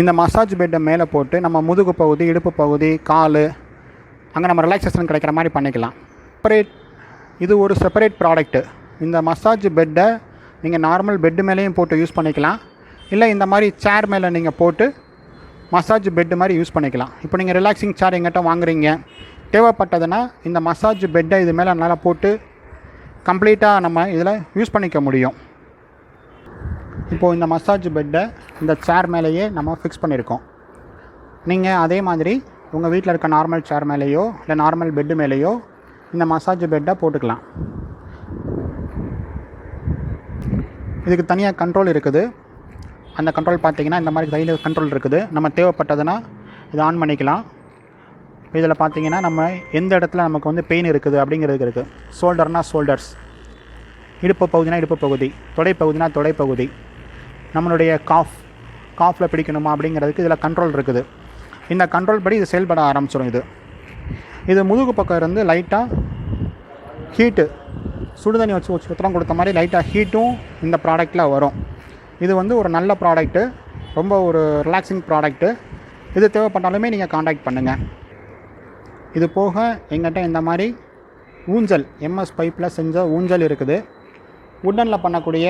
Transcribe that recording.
இந்த மசாஜ் பெட்டை மேலே போட்டு நம்ம முதுகு பகுதி இடுப்பு பகுதி கால் அங்கே நம்ம ரிலாக்ஸேஷன் கிடைக்கிற மாதிரி பண்ணிக்கலாம். செப்பரேட் இது ஒரு செப்பரேட் ப்ராடக்ட்டு இந்த மசாஜ் பெட்டை நீங்கள் நார்மல் பெட்டு மேலேயும் போட்டு யூஸ் பண்ணிக்கலாம். இல்லை இந்த மாதிரி சேர் மேலே நீங்கள் போட்டு மசாஜ் பெட்டு மாதிரி யூஸ் பண்ணிக்கலாம். இப்போ நீங்கள் ரிலாக்ஸிங் சேர் எங்கிட்ட வாங்குறீங்க. தேவைப்பட்டதுன்னா இந்த மசாஜ் பெட்டை இது மேலே நல்லா போட்டு கம்ப்ளீட்டாக நம்ம இதில் யூஸ் பண்ணிக்க முடியும். இப்போது இந்த மசாஜ் பெட்டை இந்த சேர் மேலேயே நம்ம ஃபிக்ஸ் பண்ணியிருக்கோம். நீங்கள் அதே மாதிரி உங்கள் வீட்டில் இருக்க நார்மல் சேர் மேலேயோ இல்லை நார்மல் பெட்டு மேலேயோ இந்த மசாஜ் பெட்டை போட்டுக்கலாம். இதுக்கு தனியாக கண்ட்ரோல் இருக்குது. அந்த கண்ட்ரோல் பார்த்தீங்கன்னா இந்த மாதிரி கையில் கண்ட்ரோல் இருக்குது. நம்ம தேவைப்பட்டதுன்னா இதை ஆன் பண்ணிக்கலாம். இதில் பார்த்தீங்கன்னா நம்ம எந்த இடத்துல நமக்கு வந்து பெயின் இருக்குது அப்படிங்கிறது இருக்குது ஷோல்டர்னால் ஷோல்டர்ஸ் இடுப்பு பகுதினா இடுப்பு பகுதி. தொடை பகுதினா தொடை பகுதி நம்மளுடைய காஃப் காஃபில் பிடிக்கணுமா அப்படிங்கிறதுக்கு இதில் கண்ட்ரோல் இருக்குது. இந்த கண்ட்ரோல் படி இது செயல்பட ஆரம்பிச்சிடும் இது. இது முதுகு பக்கம் இருந்து லைட்டாக ஹீட்டு சுடுதண்ணி வச்சு வச்சு சுத்தம் கொடுத்த மாதிரி லைட்டாக ஹீட்டும் இந்த ப்ராடக்டில் வரும். இது வந்து ஒரு நல்ல ப்ராடக்ட்டு ரொம்ப ஒரு ரிலாக்ஸிங் ப்ராடக்ட்டு இது தேவைப்பட்டாலுமே நீங்கள் காண்டாக்ட் பண்ணுங்கள் இது போக எங்கிட்ட இந்த மாதிரி ஊஞ்சல் எம்எஸ் பைப்பில் செஞ்ச ஊஞ்சல் இருக்குது. உட்டனில் பண்ணக்கூடிய